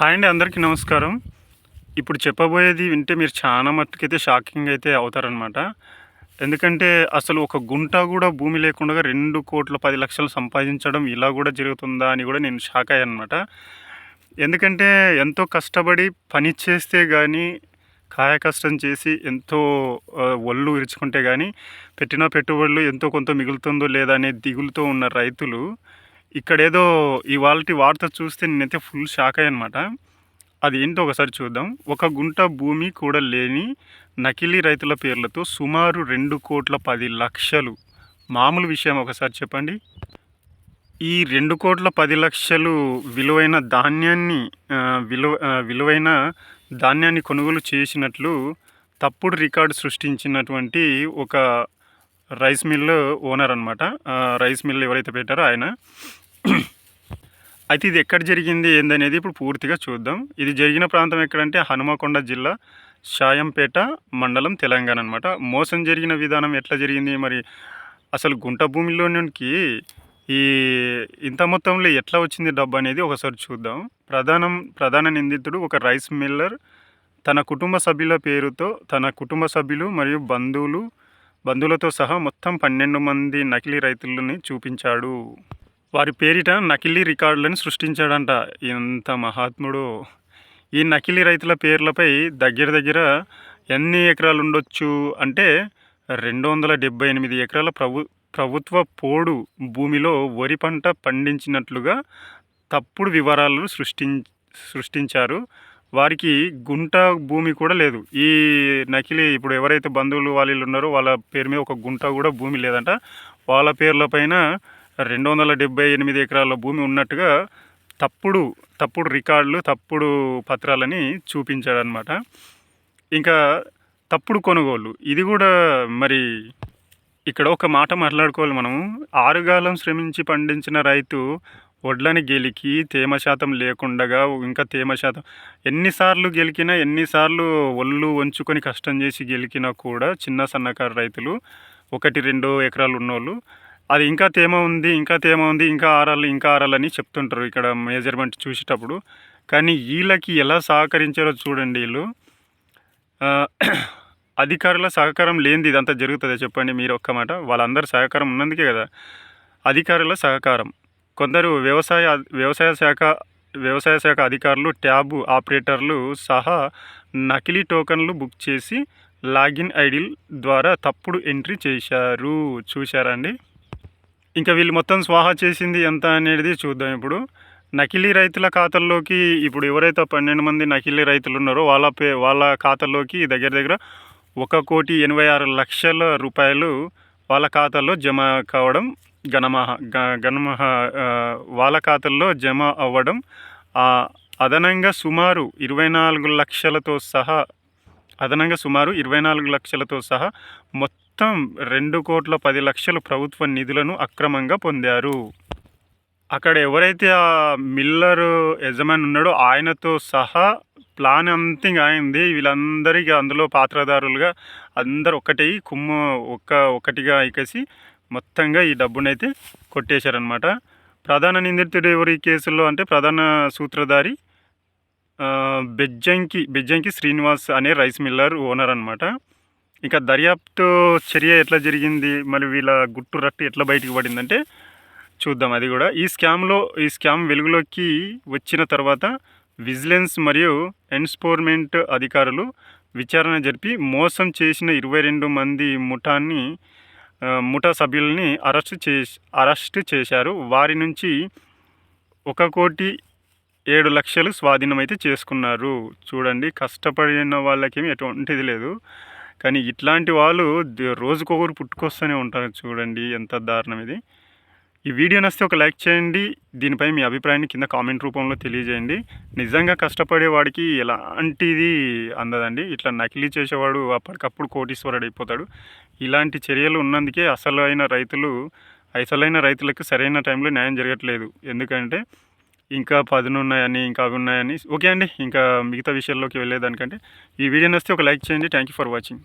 Hi అండి అందరికీ నమస్కారం. ఇప్పుడు చెప్పబోయేది వింటే మీరు చాలా మట్టుకైతే షాకింగ్ అయితే అవుతారనమాట ఎందుకంటే అసలు ఒక గుంట కూడా భూమి లేకుండా రెండు కోట్ల పది లక్షలు సంపాదించడం ఇలా కూడా జరుగుతుందా అని కూడా నేను షాక్ అయ్యానమాట అనమాట ఎందుకంటే ఎంతో కష్టపడి పని చేస్తే కానీ కాయ కష్టం చేసి ఎంతో ఒళ్ళు ఇరుచుకుంటే కానీ పెట్టిన పెట్టుబడులు ఎంతో కొంత మిగులుతుందో లేదా అనే దిగులుతో ఉన్న రైతులు ఇక్కడేదో ఇవాళ వార్త చూస్తే నేనైతే ఫుల్ షాక్ అయ్యనమాట. అది ఏంటో ఒకసారి చూద్దాం. ఒక గుంట భూమి కూడా లేని నకిలీ రైతుల పేర్లతో సుమారు రెండు కోట్ల పది లక్షలు. మామూలు విషయం ఒకసారి చెప్పండి. ఈ రెండు కోట్ల పది లక్షలు విలువైన ధాన్యాన్ని విలువ విలువైన ధాన్యాన్ని కొనుగోలు చేసినట్లు తప్పుడు రికార్డు సృష్టించినటువంటి ఒక రైస్ మిల్ ఓనర్ అనమాట రైస్ మిల్ ఎవరైతే పెట్టారో ఆయన. అయితే ఇది ఎక్కడ జరిగింది ఏందనేది ఇప్పుడు పూర్తిగా చూద్దాం. ఇది జరిగిన ప్రాంతం ఎక్కడంటే హనుమకొండ జిల్లా షాయంపేట మండలం తెలంగాణ అనమాట మోసం జరిగిన విధానం ఎట్లా జరిగింది మరి? అసలు గుంట భూమిలో నుండి ఈ ఇంత మొత్తంలో ఎట్లా వచ్చింది డబ్బు అనేది ఒకసారి చూద్దాం. ప్రధానం ప్రధాన నిందితుడు ఒక రైస్ మిల్లర్. తన కుటుంబ సభ్యుల పేరుతో తన కుటుంబ సభ్యులు మరియు బంధువులు బంధువులతో సహా మొత్తం పన్నెండు మంది నకిలీ రైతులని చూపించాడు. వారి పేరిట నకిలీ రికార్డులను సృష్టించాడంట ఇంత మహాత్ముడు. ఈ నకిలీ రైతుల పేర్లపై దగ్గర దగ్గర ఎన్ని ఎకరాలు ఉండొచ్చు అంటే రెండు వందల డెబ్బై ఎనిమిది ఎకరాల ప్రభు ప్రభుత్వ పోడు భూమిలో వరి పంట పండించినట్లుగా తప్పుడు వివరాలను సృష్టిం సృష్టించారు. వారికి గుంట భూమి కూడా లేదు. ఈ నకిలీ ఇప్పుడు ఎవరైతే బంధువులు వాళ్ళు ఉన్నారో వాళ్ళ పేరు మీద ఒక గుంట కూడా భూమి లేదంట. వాళ్ళ పేర్ల పైన రెండు వందల డెబ్బై ఎనిమిది ఎకరాల భూమి ఉన్నట్టుగా తప్పుడు తప్పుడు రికార్డులు తప్పుడు పత్రాలని చూపించాడనమాట ఇంకా తప్పుడు కొనుగోలు ఇది కూడా మరి ఇక్కడ ఒక మాట మాట్లాడుకోవాలి మనం ఆరుగాలం శ్రమించి పండించిన రైతు వడ్లని గెలికి తేమ శాతం లేకుండగా ఇంకా తేమ శాతం ఎన్నిసార్లు గెలికినా ఎన్నిసార్లు ఒళ్ళు వంచుకొని కష్టం చేసి గెలికినా కూడా చిన్న సన్నకారు రైతులు ఒకటి రెండు ఎకరాలు ఉన్నోళ్ళు అది ఇంకా తేమ ఉంది ఇంకా తేమ ఉంది ఇంకా ఆరాలి ఇంకా ఆరాలని చెప్తుంటారు ఇక్కడ మెజర్మెంట్ చూసేటప్పుడు. కానీ వీళ్ళకి ఎలా సహకరించారో చూడండి వీళ్ళు. అధికారుల సహకారం లేనిది ఇదంతా జరుగుతుందా చెప్పండి మీరు ఒక్క మాట. వాళ్ళందరి సహకారం ఉన్నందుకే కదా. అధికారుల సహకారం. కొందరు వ్యవసాయ వ్యవసాయ శాఖ వ్యవసాయ శాఖ అధికారులు ట్యాబ్ ఆపరేటర్లు సహా నకిలీ టోకన్లు బుక్ చేసి లాగిన్ ఐడీల ద్వారా తప్పుడు ఎంట్రీ చేశారు. చూశారండి ఇంకా వీళ్ళు మొత్తం స్వాహా చేసింది ఎంత అనేది చూద్దాం ఇప్పుడు. నకిలీ రైతుల ఖాతాల్లోకి ఇప్పుడు ఎవరైతే పన్నెండు మంది నకిలీ రైతులు ఉన్నారో వాళ్ళ పే వాళ్ళ ఖాతాల్లోకి దగ్గర దగ్గర ఒక కోటి ఎనభై ఆరు లక్షల రూపాయలు వాళ్ళ ఖాతాల్లో జమ కావడం గణమహ గ- గణమహ వాళ్ళ ఖాతాల్లో జమ అవ్వడం అదనంగా సుమారు ఇరవై నాలుగు లక్షలతో సహా అదనంగా సుమారు ఇరవై నాలుగు లక్షలతో సహా మొత్తం రెండు కోట్ల పది లక్షల ప్రభుత్వ నిధులను అక్రమంగా పొందారు. అక్కడ ఎవరైతే ఆ మిల్లర్ యజమాని ఉన్నాడో ఆయనతో సహా ప్లాన్ అంతా అయింది. వీళ్ళందరికీ అందులో పాత్రదారులుగా అందరు ఒకటి కుమ్ము ఒక్క ఒక్కటిగా ఎక్కేసి మొత్తంగా ఈ డబ్బునైతే కొట్టేశారనమాట ప్రధాన నిందితుడు ఎవరు ఈ కేసులో అంటే ప్రధాన సూత్రధారి బెజ్జంకి బెజ్జంకి శ్రీనివాస్ అనే రైస్ మిల్లర్ ఓనర్ అనమాట ఇంకా దర్యాప్తు చర్య ఎట్లా జరిగింది? మరి వీళ్ళ గుట్టు రట్టు ఎట్లా బయటకు పడిందంటే చూద్దాం అది కూడా. ఈ స్కామ్లో ఈ స్కామ్ వెలుగులోకి వచ్చిన తర్వాత విజిలెన్స్ మరియు ఎన్స్పోర్మెంట్ అధికారులు విచారణ జరిపి మోసం చేసిన ఇరవై రెండు మంది ముఠాన్ని ముఠా సభ్యుల్ని అరెస్ట్ చేసి అరెస్ట్ చేశారు. వారి నుంచి ఒక కోటి ఏడు లక్షలు స్వాధీనం అయితే చేసుకున్నారు. చూడండి కష్టపడిన వాళ్ళకేమి ఎటువంటిది లేదు. కానీ ఇట్లాంటి వాళ్ళు రోజుకొకరు పుట్టుకొస్తూనే ఉంటారు చూడండి ఎంత దారుణం ఇది. ఈ వీడియో నచ్చితే ఒక లైక్ చేయండి దీనిపై మీ అభిప్రాయాన్ని కింద కామెంట్ రూపంలో తెలియజేయండి. నిజంగా కష్టపడే వాడికి ఎలాంటిది అందదండి. ఇట్లా నకిలీ చేసేవాడు అప్పటికప్పుడు కోటీశ్వరుడు అయిపోతాడు. ఇలాంటి చర్యలు ఉన్నందుకే అసలైన రైతులు అసలైన రైతులకు సరైన టైంలో న్యాయం జరగట్లేదు. ఎందుకంటే ఇంకా పదును ఉన్నాయని ఇంకా అవి ఉన్నాయని. ఓకే అండి ఇంకా మిగతా విషయాల్లోకి వెళ్ళేదానికంటే ఈ వీడియో వస్తే ఒక లైక్ చేయండి. Thank you for watching